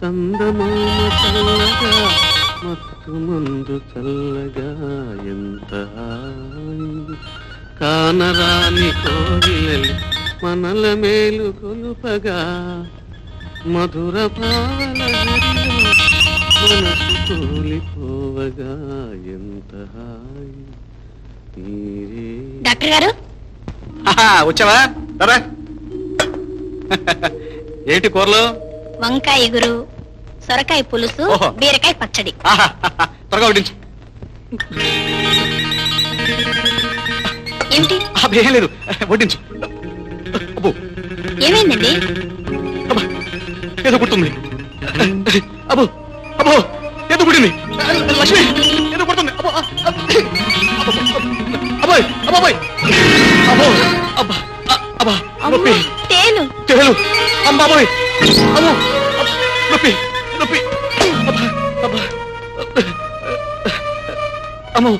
చందమామ చల్లగా మత్తు మందు చల్లగా ఎంత హాయి. కానరాని కోగిలలు మనల మేలు కొలుపగా మధుర భావన మనసు తోలిపోవగా ఎంత డాక్టర్ గారు? వచ్చావా? ఏంటి కూరలు? వంకాయ ఎగురు సొరకాయ పులుసు ఓహో. బీరకాయ పచ్చడి. ఆహా, త్వరగా వడ్డించు. ఏమిటి? అబ్బే, లేదు. వడ్డించు. అబ్బో. ఏమైందండి? అబ్బా, ఏదో కుడుతుంది అబ్బో అబ్బో ఏదో కుట్టింది లక్ష్మి ఏదో కుడుతుంది అబ్బో అబ్బాయ్ అబ్బాయ్ అబ్బో అబ్బా అబ్బా నొప్పి తేలు. తేలు. అమ్మాబోయ్ అమ్మో నొప్పి నొప్పి అమ్మో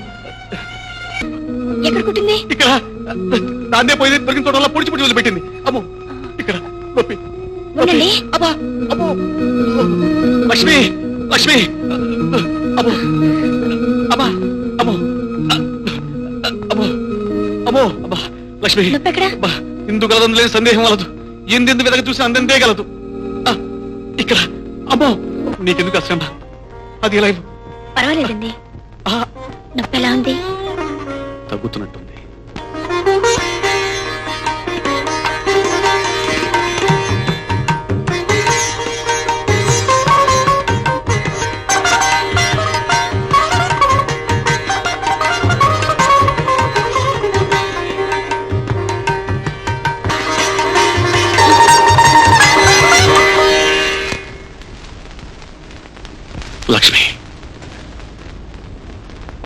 ఎక్కడ కుట్టింది ఇక్కడ. దాన్నే పోయి దొరికిన తోటలో పొడిచి పొడిచి వదిలిపెట్టింది. అమ్మో ఇక్కడ. నొప్పి. అబ్బా అమ్మో. లక్ష్మి లక్ష్మి. అమ్మో. అమ్మా అమ్మో. అమ్మో అమ్మో అబ్బా లక్ష్మి. గలదు లేని సందేహం వలదు. ఎందెందు వెదక చూసి అందంతే గలదు. ఇక్కడ. అమ్మో నీకెందుకు అశ్రమ అది ఎలా? పర్వాలేదండి. ఆ, నొప్పి ఎలా ఉంది? తగ్గుతున్నట్టుంది.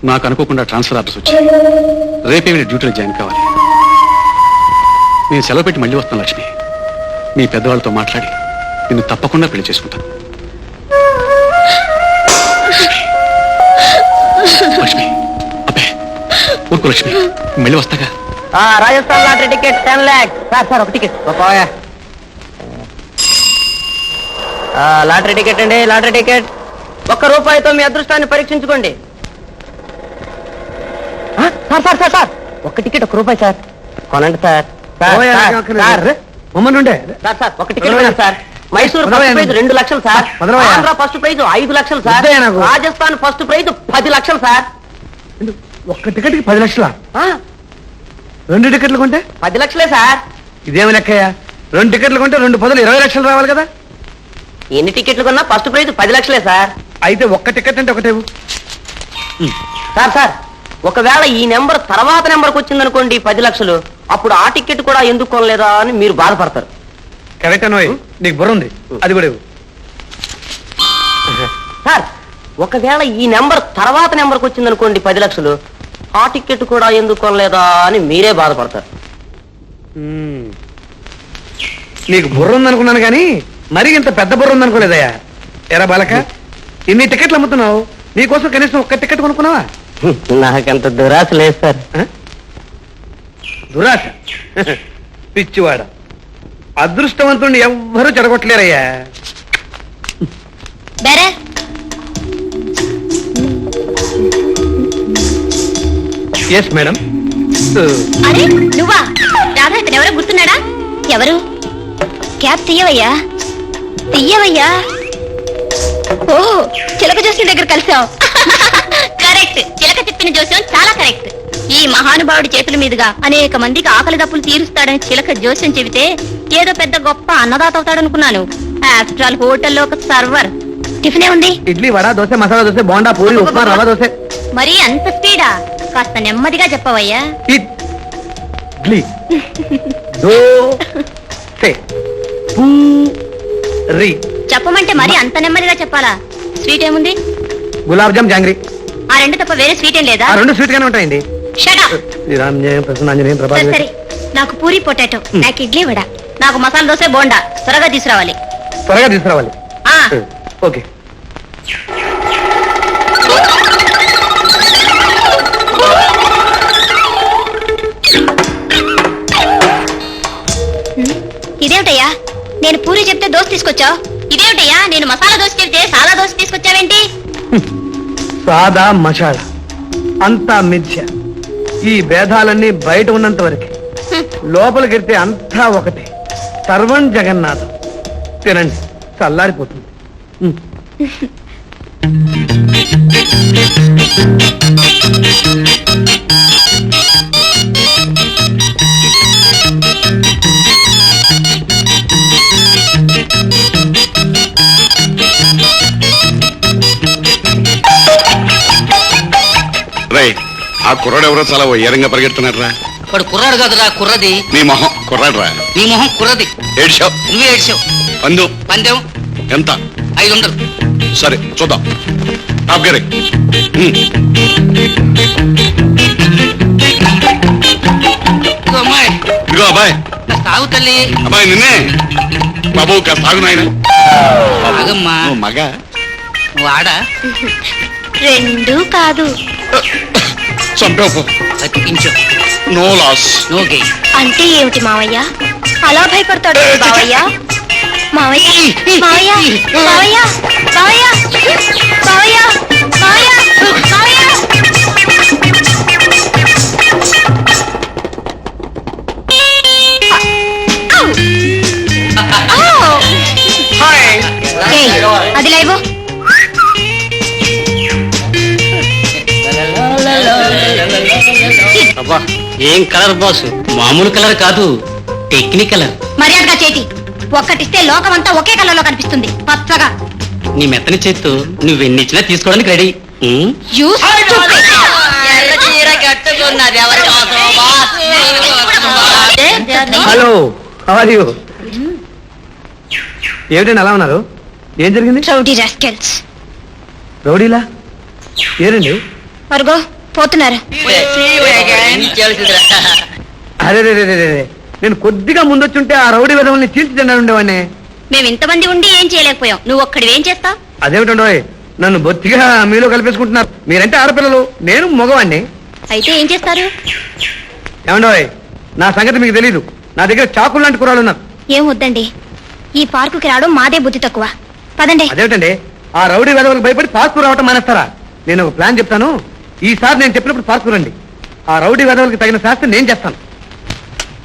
నాకు అనుకోకుండా ట్రాన్స్ఫర్ ఆర్డర్స్ వచ్చాయి. రేపే మీరు డ్యూటీలో జాయిన్ కావాలి. నేను సెలవు పెట్టి మళ్ళీ వస్తాను లక్ష్మి. మీ పెద్దవాళ్ళతో మాట్లాడి నిన్ను తప్పకుండా పెళ్ళి చేసుకుంటాను. లక్ష్మి అబ్బే ఊరుకో లక్ష్మి. మళ్ళీ వస్తాగా? Rajasthan lottery ticket ten lakhs sir sir ఒక టికెట్. లాటరీ టికెట్ అండి లాటరీ టికెట్. ఒక్క రూపాయితో మీ అదృష్టాన్ని పరీక్షించుకోండి. Sir sir sir sir. ఒక్క టికెట్ ఒక రూపాయి సార్. కొనండి సార్. సార్. మమ్మల్ని సార్ సార్ ఒక ticket sir. Mysore first prize. రెండు లక్షలు సార్. ఆంధ్ర ఫస్ట్ ప్రైజ్ ఐదు లక్షలు సార్. రాజస్థాన్ ఫస్ట్ ప్రైజ్ పది లక్షలు సార్. ఒక్క టికెట్కి పది లక్షల? రెండు టికెట్లు కొంటే? పది లక్షలే సార్. ఇదేమి లెక్కయ్యా? రెండు టికెట్లు కొంటే రెండు పదులు ఇరవై లక్షలు రావాలి కదా? ఎన్ని టికెట్లు కొన్నా ఫస్ట్ ప్రైజ్ పది లక్షలే సార్. అయితే ఒక్క టికెట్ అంటే ఒకటే సార్ సార్. ఒకవేళ ఈ నెంబర్ తర్వాత నెంబర్కి వచ్చిందనుకోండి పది లక్షలు అప్పుడు ఆ టికెట్ కూడా ఎందుకు కొనలేదా అని మీరు బాధపడతారు. కరెక్ట్ అనోయ్ నీకు బుర్ర ఉంది. అది కూడా ఇవ్వు. సార్ ఒకవేళ ఈ నెంబర్ తర్వాత నెంబర్కి వచ్చిందనుకోండి పది లక్షలు ఆ టికెట్ కూడా ఎందుకు కొనలేదా అని మీరే బాధపడతారు. మ్మ్. నీకు బుర్ర ఉందనుకున్నాను కానీ మరి ఇంత పెద్ద బుర్ర ఉందనుకోలేదయ్యా. ఎరా బాలక ఇన్ని టికెట్లు అమ్ముతున్నావు నీకోసం కనీసం ఒక్క టికెట్ కొనుక్కున్నావా? నాకంత దురాశ లేదు సార్? దురాశ? పిచ్చివాడ. అదృష్టవంతుడిని ఎవ్వరూ చెడగొట్టలేరయ్యా. బెరే. ఎస్ మేడం అరే నువ్వా? రాధా ఇతను ఎవరో గుర్తున్నాడా? ఎవరు? క్యాబ్ తీయవయ్యా? తీయవయ్యా? ఓ చిలక జోస్యం దగ్గర కలిసావు కరెక్ట్. చిలక చెప్పిన జోస్యం చాలా కరెక్ట్. ఈ మహానుభావుడి చేతుల మీదుగా అనేక మందికి ఆకలి దప్పులు తీరుస్తాడని చిలక జోస్యం చెబితే ఏదో పెద్ద గొప్ప అన్నదాత అవుతాడనుకున్నాను ఆఫ్టర్ ఆల్ హోటల్లో ఒక సర్వర్. టిఫినే ఉంది? ఇడ్లీ వడ దోశ మసాలా దోశ బోండా పూరి ఉప్మా రవ్వ దోశ. మరి అంత స్పీడా? కాస్త నెమ్మదిగా చెప్పవయ్యా. ఇడ్లీ. దో పూ రి. చెప్పమంటే మరి అంత నెమ్మదిగా చెప్పాలా? స్వీట్ ఏముంది? గులాబ్ జామ్ జాంగ్రీ. ఆ రెండు తప్ప వేరే స్వీట్ ఏం లేదా? ఆ రెండు స్వీట్ గానే ఉంటాయండి. ప్రసన్నాంజనేయం సరే ప్రభావి సరే. నాకు పూరి పొటాటో నాకు ఇడ్లీ వడ నాకు మసాలా దోశ బోండా. త్వరగా తీసుకురావాలి. త్వరగా తీసుకురావాలి. ఆ. ఓకే. ఇదేమిటయ్యా? నేను పూరి చెప్తే దోశ తీసుకొచ్చావు? ఇదేమిటయ్యా? నేను మసాలా దోశ చెబితే సాదా దోశ తీసుకొచ్చావేంటి? సాదా మషాలా అంతా మిథ్య. ఈ భేదాలన్నీ బయట ఉన్నంత వరకే. లోపలికెడితే అంతా ఒకటి. సర్వం జగన్నాథం. తినండి చల్లారిపోతుంది. ఉమ్. ఆ కుర్రాడు ఎవరో చాలా వయ్యారంగా పరిగెడుతున్నారా ఇప్పుడు కుర్రాడు కాదురా కుర్రది. నీ మొహం కుర్రాడురా. నీ మొహం కుర్రది. ఏడ్చావు? నువ్వే ఏడ్చావు. పందు. పందెం. ఎంత? ఐదు వందలు సరే చూద్దాం. టాప్ గరే ఇదిగో అమ్మాయి. ఇదిగో అబ్బాయి. తల్లి. అబ్బాయి నిన్నే. బాబు కాస్త తాగు నాయన ఆగమ్మా. మగ? నువ్వు ఆడా? రెండు కాదు. చంపావు. బతికించు నో లాస్. నో గే అంటే ఏమిటి మావయ్య? అలా భయపడతాడు బావయ్య మావయ్య మావయ్య మావయ్య మావయ్య మావయ్య మావయ్య మావయ్య అబ్బా ఏం కలర్ బాస్? మామూలు కలర్ కాదు టెక్నిక్ కలర్. మర్యాదగా చేతి. ఒక్కటిస్తే లోకమంతా ఒకే కలర్లో కనిపిస్తుంది. పచ్చగా. నీ మెత్తని చేత్తు నువ్వెన్నిచ్చినా తీసుకోవడానికి రెడీ. హలో యూ ఏమిటండి అలా ఉన్నారు? ఏం జరిగింది? రౌడీ రాస్కెల్స్ రౌడీలా ఏరండి? మరుగో. పోతున్నారు. అరే. నేను కొద్దిగా ముందొచ్చుంటే ఆ రౌడీ విధవల్ని చీల్చి తిండా ఉండేవాడిని. మేము ఇంతమంది ఉండి ఏం చేయలేకపోయాం. నువ్వు ఒక్కడి ఏం చేస్తావు? అదేమిటండో నన్ను బొత్తిగా మీలో కలిపేసుకుంటున్నారు. మీరంటే ఆడపిల్లలు. నేను మగవాణ్ణి. అయితే ఏం చేస్తారు? ఏమండోయ్ నా సంగతి మీకు తెలీదు. నా దగ్గర చాకులు లాంటి కురాలు ఉన్నారు. ఏం వద్దండి. ఈ పార్కుకి రావడం మాదే బుద్ధి తక్కువ. పదండి. అదేమిటండి? ఆ రౌడీ వెధవలకు భయపడి పార్కు రావటం మానేస్తారా? నేను ఒక ప్లాన్ చెప్తాను. ఈసారి నేను చెప్పినప్పుడు పార్కు రండి. ఆ రౌడీ వెధవలకి తగిన శాస్త్రం నేను చేస్తాను.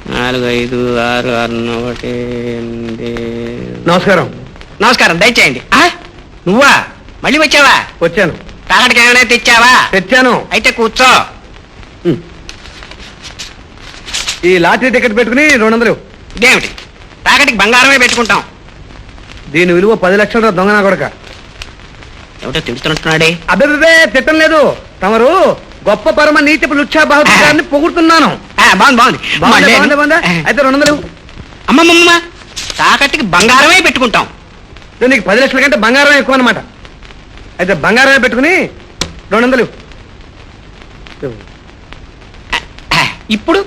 నాలుగు ఐదు ఆరు ఆరు ఒకటి ఎనిమిది. నమస్కారం. నమస్కారం దయచేయండి. ఆ? నువ్వా? మళ్ళీ వచ్చావా? వచ్చాను. తాగడికి ఏమైనా తెచ్చావా? తెచ్చాను. అయితే కూర్చో. ఈ లాటరీ టికెట్ పెట్టుకుని రెండు వందలు ఇదేమిటి? తాకటికి బంగారమే పెట్టుకుంటాం. దీని విలువ పది లక్షల దొంగ నా కొడక? ఏమిటో తిడుతున్నట్టున్నాడే. అబ్బే తిట్టం లేదు. తమరు గొప్ప పరమ నీచపు లుచ్చా బహదూర్ పొగుడుతున్నాను బాగుంది బాగుంది. బాగుందా? అయితే రెండు వందలు. అమ్మమ్మమ్మ తాకట్టుకి బంగారమే పెట్టుకుంటాం. నీకు పది లక్షల కంటే బంగారం ఎక్కువ అనమాట అయితే బంగారమే పెట్టుకుని రెండు వందలు. ఇప్పుడు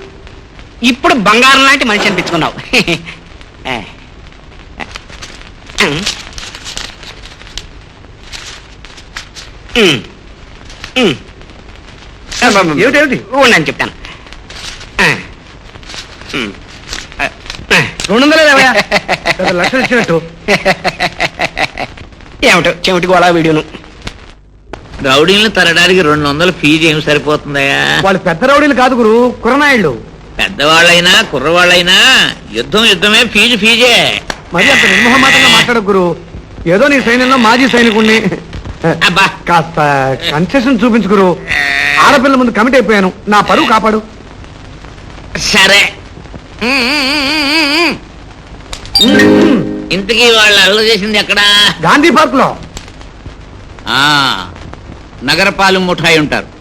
ఇప్పుడు బంగారం లాంటి మనిషి అనిపించుకున్నావు. ఆ. ఉమ్. ఉమ్. ఏమిటి? ఏమిటి? ఉండండి చెప్తాను. రెండు వందలే లేవయ్యా పెద్ద లక్షలు ఇచ్చినట్టు. ఏమిటో? గోళా వీడియోను. రౌడీలను తరడానికి రెండు వందల ఫీజు ఏం సరిపోతుందయా వాళ్ళు పెద్ద రౌడీలు కాదు గురు కురనాయుళ్ళు పెద్దవాళ్ళైనా కుర్రవాళ్ళైనా యుద్ధం యుద్ధమే ఫీజు ఫీజే. మరి అంత నిర్మోహమాటంగా మాట్లాడ గురు. ఏదో నీ సైన్యంలో మాజీ సైనికుణ్ణి. అబ్బా. కాస్త కన్సెషన్ చూపించు గురు ఆడపిల్ల ముందు కమిట్ అయిపోయాను. నా పరువు కాపాడు. సరే. ఇంతకీ వాళ్ళు అల్లరి చేసింది ఎక్కడా? గాంధీ పార్క్లో ఆ నగరపాలెం ముఠాయి ఉంటారు.